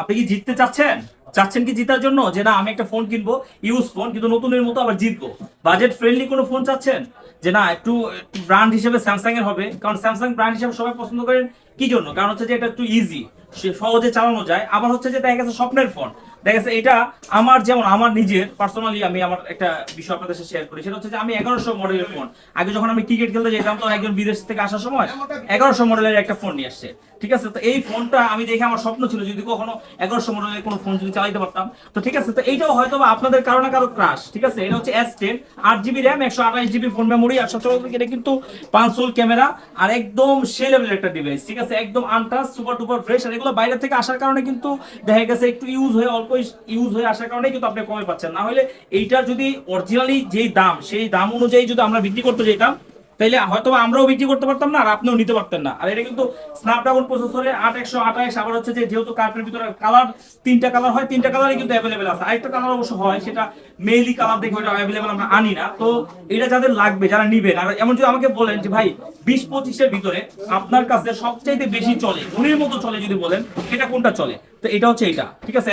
আপনি কি জিততে চাচ্ছেন? চাচ্ছেন কি জিতার জন্য? যে না, আমি একটা ফোন কিনবো ইউজ ফোন কিন্তু নতুনের মতো আবার জিতবো। বাজেট ফ্রেন্ডলি কোনো ফোন চাচ্ছেন? যে না, একটু ব্র্যান্ড হিসেবে স্যামসাং এর হবে। কারণ স্যামসাং ব্র্যান্ড হিসেবে সবাই পছন্দ করেন কি জন্য কারণ হচ্ছে যে এটা একটু ইজি সহজে চালানো যায়। আবার হচ্ছে যে দেখা গেছে স্বপ্নের ফোন দেখা গেছে এটা আমার যেমন আমার নিজের পার্সোনালি আমি আমার একটা বিষয় আপনাদের সাথে শেয়ার করি। সেটা হচ্ছে যে আমি এগারোশো মডেলের ফোন আগে যখন আমি ক্রিকেট খেলতে যেতাম তো একজন বিদেশ থেকে আসার সময় এগারোশো মডেলের একটা ফোন নিয়ে আসছে। ঠিক আছে? তো এই ফোনটা আমি দেখে আমার স্বপ্ন ছিল যদি কখনো এগারোশো মডেলের কোনো ফোন যদি চালাইতে পারতাম। তো ঠিক আছে? তো এইটাও হয়তো আপনাদের কারণে কারও ক্রাশ ঠিক আছে? এটা হচ্ছে এস টেন আট জিবি র্যাম একশো আঠাশ জিবি ফোন মেমোরি আর সতেরো এটা কিন্তু পাঁচশোল ক্যামেরা আর একদম সে লেভেলের একটা ডিভাইস ঠিক আছে? একদম আনটাচ সুপার টুপার ফ্রেশ আর এগুলো বাইরে থেকে আসার কারণে কিন্তু দেখা গেছে একটু ইউজ হয়ে, অল্প ইউজ হয়ে আসার কারণে কিন্তু আপনি কমে পাচ্ছেন। না হলে এইটার যদি অরিজিনালি যেই দাম, সেই দাম অনুযায়ী যদি আমরা বিক্রি করতে যেতাম তাইলে হয়তো আমরাও বিক্রি করতে পারতাম না আর আপনিও নিতে পারতেন না। আর এটা কিন্তু স্ন্যাপড্রাগন প্রসেসরে আট, একশো আঠাশ, আবার হচ্ছে যে যেহেতু কার্পের ভিতরে কালার তিনটা কালার হয়, তিনটা কালারই কিন্তু অ্যাভেলেবেল আছে। আরেকটা কালার অবশ্য হয়, সেটা মেইলি কালার দেখে ওইটা অ্যাভেলেবেল আমরা আনি না। তো এটা যাদের লাগবে, যারা নিবেন, আর এমন যদি আমাকে বলেন যে, ভাই, বিশ, পঁচিশের ভিতরে আপনার কাছে সবচাইতে বেশি চলে মনের মতো চলে যদি বলেন, সেটা কোনটা চলে? তো এটা হচ্ছে এটা, ঠিক আছে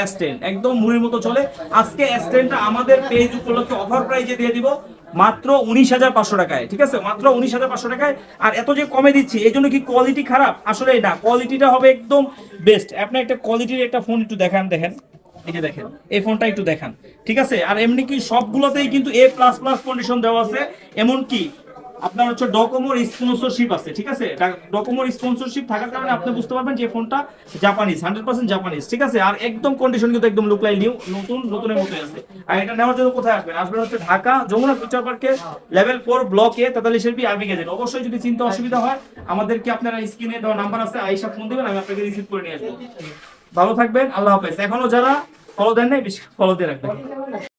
একদম মুড়ির মতো চলে। আজকে আমাদের পেজ উপলক্ষে অফার প্রাইজে দিয়ে দিব মাত্র উনিশ হাজার পাঁচশো টাকায়, ঠিক আছে? মাত্র উনিশ হাজার পাঁচশো টাকায়। আর এত যে কমে দিচ্ছি এই জন্য কি কোয়ালিটি খারাপ? আসলে না কোয়ালিটিটা হবে একদম বেস্ট আপনি একটা কোয়ালিটির একটা ফোন একটু দেখান, দেখেন। এই যে দেখেন, এই ফোনটা একটু দেখান, ঠিক আছে? আর এমনি কি সবগুলোতেই কিন্তু এ প্লাস প্লাস কন্ডিশন দেওয়া আছে এমন কি আপনার হচ্ছে ডকোমোর স্পন্সরশিপ আছে ঠিক আছে? ডকোমোর স্পন্সরশিপ থাকার কারণে আপনি বুঝতে পারবেন যে ফোনটা জাপানিজ হান্ড্রেড পার্সেন্ট জাপানিজ ঠিক আছে? আর একদম কন্ডিশন কিন্তু একদম লুক লাইক নিউ নতুন নতুনের মতোই আছে। আর এটা নেওয়ার জন্য কোথায় আসবেন? আসবেন হচ্ছে ঢাকা যমুনা ফিউচার পার্কে লেভেল ফোর ব্লক এ তেতাল্লিশের বি আরবি গেজেট অবশ্যই যদি চিন্তা অসুবিধা হয় আমাদেরকে আপনারা স্ক্রিনে দেওয়া নাম্বার আছে আইসা ফোন দিবেন আমি আপনাকে রিসিভ করে নিয়ে আসব। ভালো থাকবেন আল্লাহ হাফেজ। এখনও যারা ফলো দেন নাই ফলো দিয়ে রাখবেন।